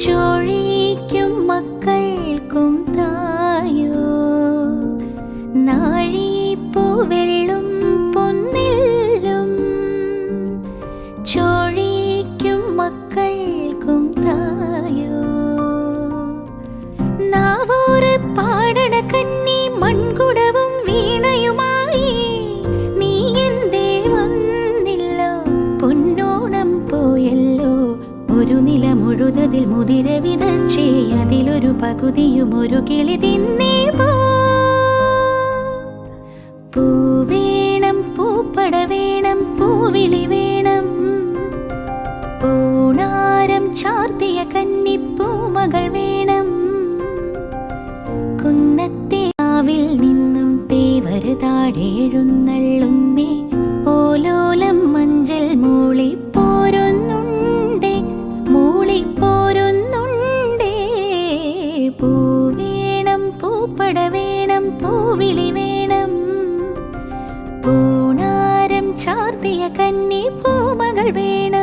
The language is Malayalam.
ചൊഴിയിക്കും മക്കൾക്കും തായോ? നാഴിപ്പൂവെള്ളും പൊന്നില്ലും. ചൊഴിയിക്കും മക്കൾക്കും തായോ? നാവോറ് പാടണ കന്നി മരുതതിൽ മുതിര വിതച്ചേ അതിലൊരു പകുതിയും ഒരു കിളി തിന്നേ പൂവേണം പൂപ്പട വേണം പൂവിളി വേണം. പൂണാരം ചാർത്തിയ കഞ്ഞി പൂപ്പട വേണം പൂവിളി വേണം. പൂണാരം ചാർത്തിയ കന്നി പൂമകൾ വേണം.